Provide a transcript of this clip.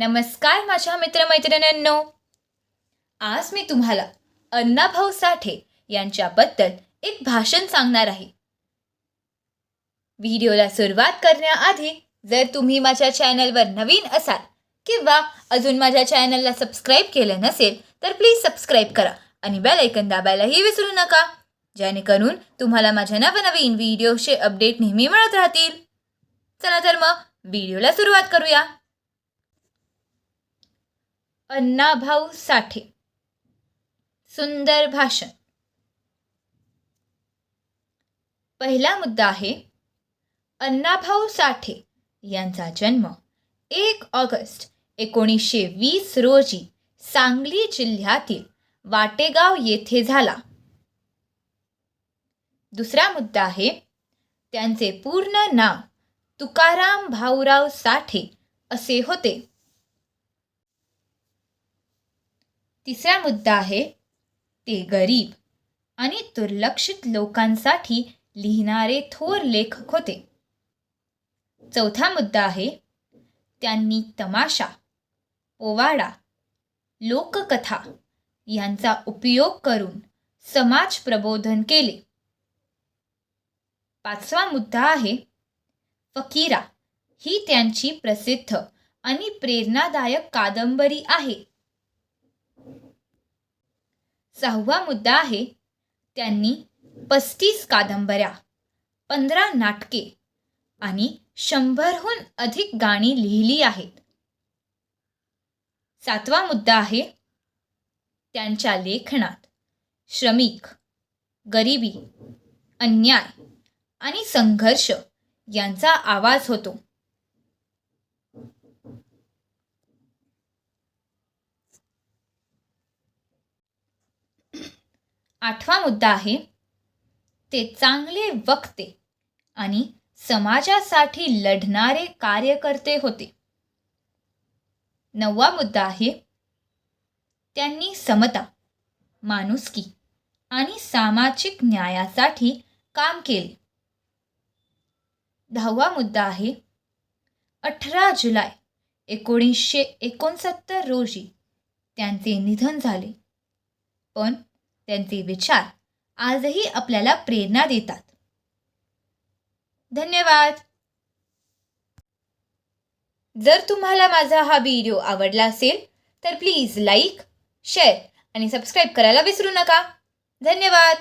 नमस्कार माझ्या मित्रमैत्रिणींनो. आज मी तुम्हाला अण्णाभाऊ साठे यांच्याबद्दल एक भाषण सांगणार आहे. व्हिडिओला सुरुवात करण्याआधी जर तुम्ही माझ्या चॅनलवर नवीन असाल किंवा अजून माझ्या चॅनलला सबस्क्राईब केलं नसेल तर प्लीज सबस्क्राईब करा आणि बेल ऐकन दाबायलाही विसरू नका जेणेकरून तुम्हाला माझ्या नवनवीन व्हिडिओचे अपडेट नेहमी मिळत राहतील. चला तर मग व्हिडिओला सुरुवात करूया. अण्णाभाऊ साठे. सुंदर भाषण. पहिला मुद्दा आहे अण्णाभाऊ साठे यांचा जन्म एक ऑगस्ट एकोणीसशे वीस रोजी सांगली जिल्ह्यातील वाटेगाव येथे झाला. दुसरा मुद्दा आहे त्यांचे पूर्ण नाव तुकाराम भाऊराव साठे असे होते. तिसरा मुद्दा आहे ते गरीब आणि दुर्लक्षित लोकांसाठी लिहिणारे थोर लेखक होते. चौथा मुद्दा आहे त्यांनी तमाशा पोवाडा लोककथा यांचा उपयोग करून समाज प्रबोधन केले. पाचवा मुद्दा आहे फकीरा ही त्यांची प्रसिद्ध आणि प्रेरणादायक कादंबरी आहे. सहावा मुद्दा आहे त्यांनी पस्तीस कादंबऱ्या पंधरा नाटके आणि शंभरहून अधिक गाणी लिहिली आहेत. सातवा मुद्दा आहे त्यांच्या लेखनात श्रमिक गरिबी अन्याय आणि संघर्ष यांचा आवाज होतो. आठवा मुद्दा आहे ते चांगले वक्ते आणि समाजासाठी लढणारे कार्यकर्ते होते. नववा मुद्दा आहे त्यांनी समता माणुसकी आणि सामाजिक न्यायासाठी काम केले. दहावा मुद्दा आहे अठरा जुलै एकोणीसशे एकोणसत्तर रोजी त्यांचे निधन झाले. पण त्यांचे विचार आजही आपल्याला प्रेरणा देतात. धन्यवाद. जर तुम्हाला माझा हा व्हिडिओ आवडला असेल तर प्लीज लाईक शेअर आणि सबस्क्राईब करायला विसरू नका. धन्यवाद.